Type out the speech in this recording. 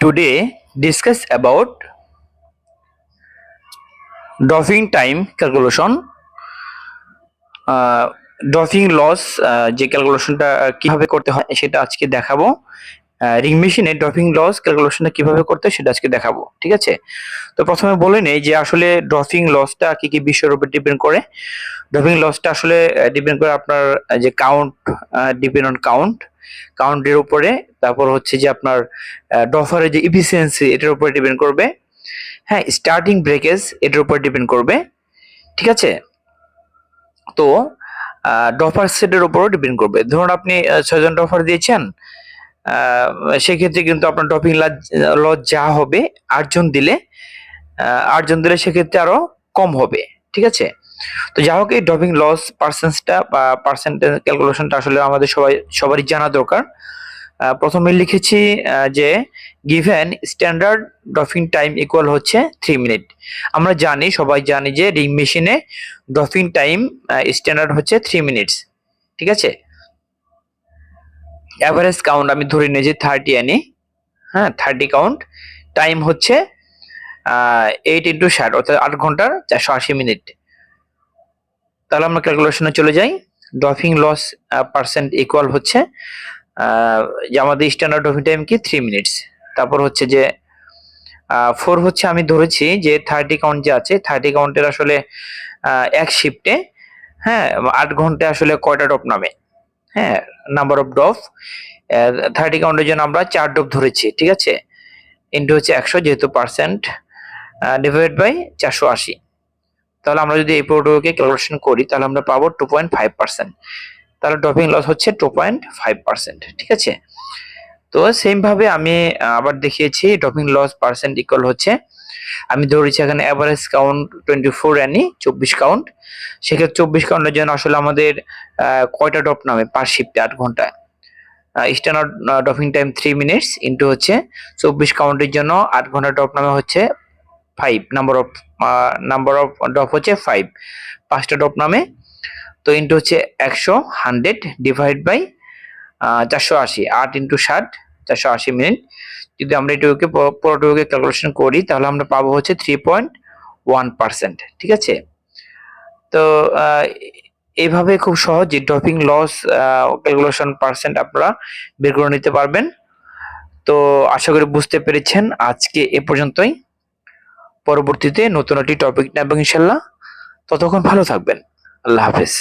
today, discuss about doffing time calculation doffing loss যে ক্যালকুলেশনটা কীভাবে করতে হয় সেটা আজকে দেখাবো। রিং মেশিনে ড্রপিং লস ক্যালকুলেশনটা কীভাবে করতে সেটা আজকে দেখাবো, ঠিক আছে? তো প্রথমে বলে নেই যে আসলে ড্রপিং লসটা কি কি বিষয়ের উপর ডিপেন্ড করে। ড্রপিং লসটা আসলে ডিপেন্ড করে আপনার যে কাউন্ট ডিপেন্ড অন কাউন্ট কাউন্টের উপরে তারপর হচ্ছে যে আপনার ডফারের যে ইফিসিয়েন্সি এটার উপরে ডিপেন্ড করবে। হ্যাঁ স্টার্টিং ব্রেকেজ এটার উপর ডিপেন্ড করবে। ঠিক আছে? তো ডফার সেটের উপরও ডিপেন্ড করবে। ধরুন আপনি আহ, ছয়জন ডফার দিয়েছেন সেক্ষেত্রে কিন্তু আপনার ডপিং লজ যা হবে আটজন দিলে আটজন দিলে সেক্ষেত্রে আরও কম হবে। ঠিক আছে? তো যা হোক, এই ডপিং লস পার্সেন্টটা বা পার্সেন্টেজ ক্যালকুলেশনটা আসলে আমাদের সবাই, সবারই জানা দরকার। প্রথমে লিখেছি যে given standard doffing time equal হচ্ছে থ্রি মিনিট আমরা জানি, সবাই জানি যে রিং মেশিনে ডফিং টাইম স্ট্যান্ডার্ড হচ্ছে থ্রি মিনিটস ঠিক আছে? অ্যাভারেজ কাউন্ট আমি ধরে নিয়েছি থার্টি আনি। হ্যাঁ থার্টি কাউন্ট টাইম হচ্ছে এইট ইন্টু ষাট, অর্থাৎ আট ঘণ্টার চারশো আশি মিনিট তাহলে আমরা ক্যালকুলেশনে চলে যাই। ডফিং লস পার্সেন্ট ইকুয়াল হচ্ছে যে আমাদের স্ট্যান্ডার্ড ডফিং টাইম কি? থ্রি মিনিটস তারপর হচ্ছে যে ফোর হচ্ছে আমি ধরেছি যে থার্টি কাউন্ট যে আছে থার্টি কাউন্টের আসলে এক শিফটে হ্যাঁ আট ঘন্টায় আসলে কয়টা ডপ নামে? হ্যাঁ নাম্বার অফ ডপ থার্টি কাউন্টের জন্য আমরা চার ডপ ধরেছি, ঠিক আছে? ইন্টু হচ্ছে একশো, যেহেতু পার্সেন্ট ডিভাইড বাই চারশো আশি। তাহলে আমরা যদি এই প্রোটোকে ক্যালকুলেশন করি, তাহলে আমরা পাবো টু পয়েন্ট ফাইভ পার্সেন্ট তাহলে ড্রপিং লস হচ্ছে টু পয়েন্ট ফাইভ পার্সেন্ট ঠিক আছে? তো সেম ভাবে আমি আবার দেখিয়েছি ড্রপিং লস পার্সেন্ট ইকুয়াল হচ্ছে, আমি ধরেছি এখানে অ্যাভারেজ কাউন্ট টোয়েন্টি ফোর আনি চব্বিশ কাউন্ট সেক্ষেত্রে চব্বিশ কাউন্টের জন্য আসলে আমাদের কয়টা ডপ নামে পার শিফটে আট ঘন্টায়? Standard doffing time three minutes into হচ্ছে, চব্বিশ কাউন্টের জন্য আট ঘণ্টা ডপ নামে হচ্ছে five number of number of doff হচ্ছে ফাইভ পাঁচটা ডপ নামে, তো ইন্টু হচ্ছে একশো হান্ড্রেড ডিভাইড বাই চারশো আশি। আট ইন্টু ষাট, চারশো আশি মিনিট। যদি আমরা এটুকুকে পুরোটুকুকে ক্যালকুলেশন করি, তাহলে আমরা পাবো হচ্ছে থ্রি পয়েন্ট ওয়ান পার্সেন্ট ঠিক আছে? তো এইভাবে খুব সহজে ড্রপিং লস ক্যালকুলেশন পার্সেন্ট আপনারা বের করে নিতে পারবেন। তো, আশা করি বুঝতে পেরেছেন। আজকে এ পর্যন্তই। পরবর্তীতে নতুন একটি টপিক নেব ইনশাল্লাহ। ততক্ষণ ভালো থাকবেন। আল্লাহ হাফেজ।